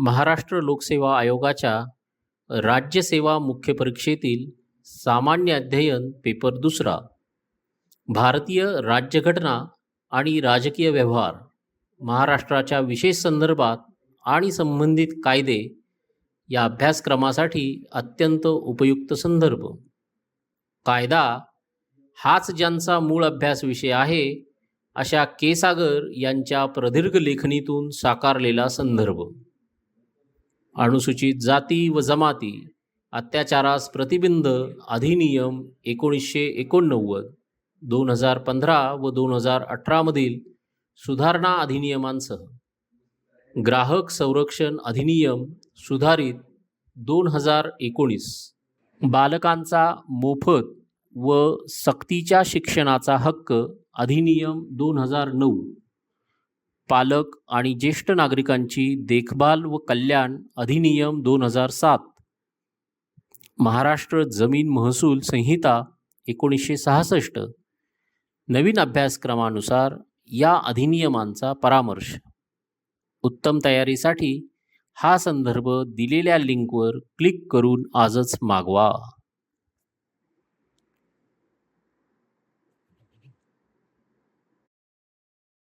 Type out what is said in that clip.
महाराष्ट्र लोकसेवा आयोगाच्या राज्यसेवा मुख्य परीक्षेतील सामान्य अध्ययन पेपर दुसरा. भारतीय राज्यघटना आणि राजकीय व्यवहार महाराष्ट्राच्या विशेष संदर्भात आणि संबंधित कायदे या अभ्यासक्रमासाठी अत्यंत उपयुक्त संदर्भ. कायदा हाच ज्यांचा मूळ अभ्यास विषय आहे अशा केसागर यांच्या प्रदीर्घ लेखणीतून साकारलेला संदर्भ. अनुसूचित जाती व जमाती अत्याचारास प्रतिबंध अधिनियम एकोणीसशे एकोणनव्वद दोन हजार पंधरा व दोन हजार अठरामधील सुधारणा अधिनियमांसह ग्राहक संरक्षण अधिनियम सुधारित दोन हजार एकोणीस. बालकांचा मोफत व सक्तीच्या शिक्षणाचा हक्क अधिनियम दोन हजार नऊ. पालक आणि ज्येष्ठ नागरिकांची देखभाल व कल्याण अधिनियम दोन हजार सात. महाराष्ट्र जमीन महसूल संहिता एकोणीसशे सहासष्ट. नवीन अभ्यासक्रमानुसार या अधिनियमांचा परामर्श. उत्तम तयारीसाठी हा संदर्भ दिलेल्या लिंकवर क्लिक करून आजच मागवा.